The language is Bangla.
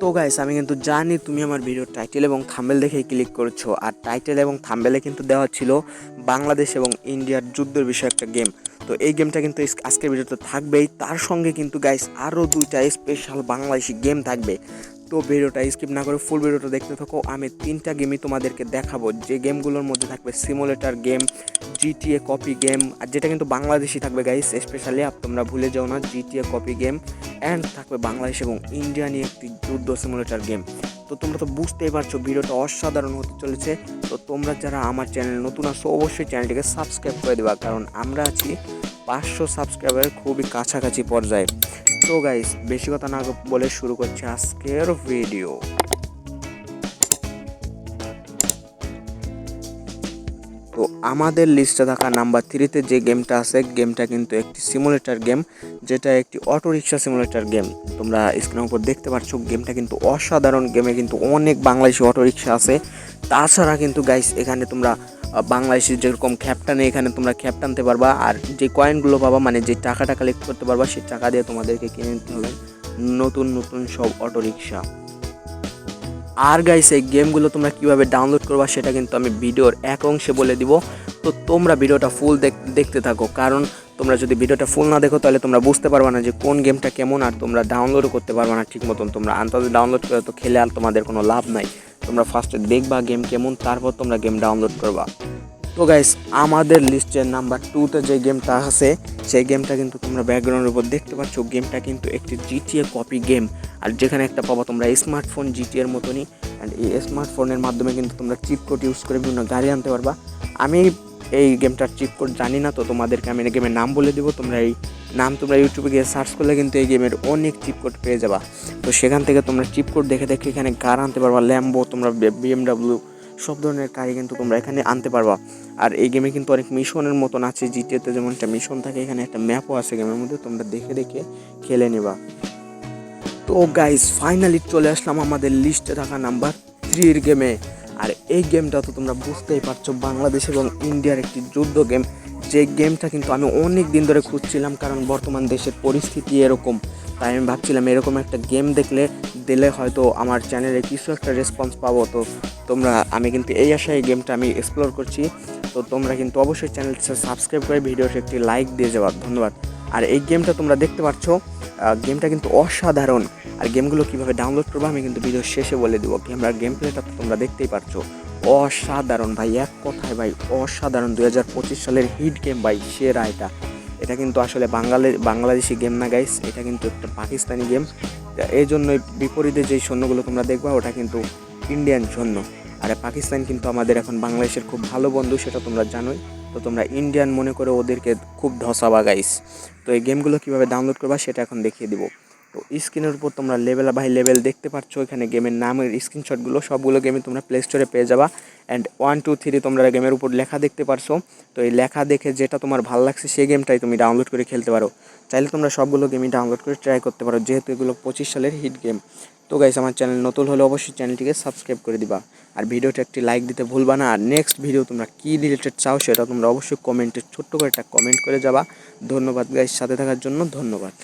তো গাইস আমি কিন্তু জানি তুমি আমার ভিডিও টাইটেল এবং থাম্বেল দেখেই ক্লিক করছ। আর টাইটেল এবং থাম্বেলে কিন্তু দেওয়া ছিল বাংলাদেশ এবং ইন্ডিয়ার যুদ্ধের বিষয়ে একটা গেম তো এই গেমটা কিন্তু আজকের ভিডিওতে থাকবেই। তার সঙ্গে কিন্তু গাইস আরও দুইটা স্পেশাল বাংলাদেশি গেম থাকবে। তো ভিডিওটা স্কিপ না করে ফুল ভিডিওটা দেখতে থাকো। আমি তিনটা গেমই তোমাদেরকে দেখাবো। যে গেমগুলোর মধ্যে থাকবে simulator game GTA copy game আর যেটা কিন্তু বাংলাদেশি থাকবে গাইস স্পেশালি তোমরা ভুলে যাও না জিটিএ কপি গেম অ্যান্ড থাকবে বাংলাদেশ এবং ইন্ডিয়া নিয়ে একটি যুদ্ধ সিমুলেটার গেম তো তোমরা তো বুঝতেই পারছ, ভিডিওটা অসাধারণ হতে চলেছে। তো তোমরা যারা আমার চ্যানেল নতুন আসো অবশ্যই চ্যানেলটিকে সাবস্ক্রাইব করে দেবা, কারণ আমরা আছি পাঁচশো সাবস্ক্রাইবারের খুবই কাছাকাছি পর্যায়ে। তো গাইস বেশি কথা না বলে শুরু করছি আজকের ভিডিও তো আমাদের লিস্টে থাকা নাম্বার থ্রিতে যে গেমটা আছে গেমটা কিন্তু একটি সিমুলেটর গেম যেটা একটি অটো রিক্সা সিমুলেটর গেম তোমরা স্ক্রিনের উপর দেখতে পাচ্ছ গেমটা কিন্তু অসাধারণ। গেমে কিন্তু অনেক বাংলাদেশি অটো রিক্সা আছে। তাছাড়া কিন্তু গাইস এখানে তোমরা আহ, বাংলাদেশি যেরকম খ্যাপটানে এখানে তোমরা খ্যাপ টানতে পারবা আর যে কয়েনগুলো পাবা মানে যে টাকাটা কালেক্ট করতে পারবা সেই টাকা দিয়ে তোমাদেরকে কিনে নিতে হবে নতুন নতুন সব অটো রিক্সা আর গাইস এই গেমগুলো তোমরা কীভাবে ডাউনলোড করবা সেটা কিন্তু আমি ভিডিওর এক অংশে বলে দিব। তো তোমরা ভিডিওটা ফুল দেখতে থাকো কারণ তোমরা যদি ভিডিওটা ফুল না দেখো তাহলে তোমরা বুঝতে পারবে না যে কোন গেমটা কেমন আর তোমরা ডাউনলোডও করতে পারবে না ঠিক মতন তোমরা আন্তাজে ডাউনলোড করে তো খেলে আর তোমাদের কোনো লাভ নাই। তোমরা ফার্স্টে দেখবা গেম কেমন, তারপর তোমরা গেম ডাউনলোড করবা। তো গাইস আমাদের লিস্টের নাম্বার টুতে যে গেমটা আছে, সেই গেমটা কিন্তু তোমরা ব্যাকগ্রাউন্ডের উপর দেখতে পাচ্ছ। গেমটা কিন্তু একটি জিটিএ কপি গেম আর যেখানে একটা পাবো তোমরা স্মার্টফোন জিটিএর মতনই। অ্যান্ড এই স্মার্টফোনের মাধ্যমে কিন্তু তোমরা চিপ কোড ইউজ করে বিভিন্ন গাড়ি আনতে পারবা। আমি এই গেমটার চিপ কোড জানি না, তো তোমাদেরকে আমি গেমের নাম বলে দেবো। তোমরা এই নাম তোমরা ইউটিউবে গিয়ে সার্চ করলে কিন্তু এই গেমের অনেক চিপ কোড পেয়ে যাবা। তো সেখান থেকে তোমরা চিপ কোড দেখে দেখে এখানে কার আনতে পারবা ল্যাম্বো তোমরা বিএমডাব্লিউ সব ধরনের গাড়ি কিন্তু তোমরা এখানে আনতে পারবা। আর এই গেমে কিন্তু অনেক মিশনের মতন আছে জিটিএতে যেমন একটা মিশন থাকে, এখানে একটা ম্যাপও আছে গেমের মধ্যে, তোমরা দেখে দেখে খেলে নেবা। তো গাইস ফাইনালি চলে আসলাম আমাদের লিস্টে থাকা নাম্বার থ্রির গেমে আর এই গেমটা তো তোমরা বুঝতেই পারছ, বাংলাদেশ এবং ইন্ডিয়ার একটি যুদ্ধ গেম যে গেমটা কিন্তু আমি অনেক দিন ধরে খুঁজছিলাম, কারণ বর্তমান দেশের পরিস্থিতি এরকম। তাই আমি ভাবছিলাম এরকম একটা গেম দেখলে, দিলে হয়তো আমার চ্যানেলে কিছু একটা রেসপন্স পাবো। তো তোমরা, আমি কিন্তু এই আশায় গেমটা আমি এক্সপ্লোর করছি। তো তোমরা কিন্তু অবশ্যই চ্যানেলটি সাবস্ক্রাইব করে ভিডিওতে একটি লাইক দিয়ে যাওয়া ধন্যবাদ। আর এই গেমটা তোমরা দেখতে পাচ্ছ গেমটা কিন্তু অসাধারণ। আর গেমগুলো কীভাবে ডাউনলোড করব আমি কিন্তু ভিডিও শেষে বলে দেবো। আমরা গেম প্লেটা তো তোমরা দেখতেই পারছ। অসাধারণ ভাই, এক কথায় ভাই, অসাধারণ। দুই হাজার পঁচিশ সালের হিট গেম ভাই, সেরা এটা। এটা কিন্তু আসলে বাঙালি, বাংলাদেশি গেম না গাইস এটা কিন্তু একটা পাকিস্তানি গেম। এই জন্যই বিপরীতে যেই সৈন্যগুলো তোমরা দেখবা, ওটা কিন্তু ইন্ডিয়ান সৈন্য আর পাকিস্তান কিন্তু আমাদের এখন বাংলাদেশের খুব ভালো বন্ধু, সেটা তোমরা জানোই। তো তোমরা ইন্ডিয়ান মনে করে ওদেরকে খুব ধসাবা গাইস তো এই গেমগুলো কীভাবে ডাউনলোড করবা, সেটা এখন দেখিয়ে দিব। তো স্ক্রিনের উপর তোমরা লেভেল বাই লেভেল দেখতে পাচ্ছ এখানে গেমের নামের স্ক্রিনশটগুলো সবগুলো গেমে তোমরা প্লে স্টোরে পেয়ে যাবা। অ্যান্ড ওয়ান টু থ্রি তোমরা গেমের উপর লেখা দেখতে পারছ। তো এই লেখা দেখে যেটা তোমার ভালো লাগছে, সেই গেমটাই তুমি ডাউনলোড করে খেলতে পারো। চাইলে তোমরা সবগুলো গেমই ডাউনলোড করে ট্রাই করতে পারো, যেহেতু এগুলো পঁচিশ সালের হিট গেম তো গাইস আমার চ্যানেল নতুন হলে অবশ্যই চ্যানেলটিকে সাবস্ক্রাইব করে দিবা। আর ভিডিওটা একটি লাইক দিতে ভুলবা না। আর নেক্সট ভিডিও তোমরা কী রিলেটেড চাও, সেটা তোমরা অবশ্যই কমেন্টে ছোট্ট করে একটা কমেন্ট করে যাবা। ধন্যবাদ গাইস সাথে থাকার জন্য ধন্যবাদ।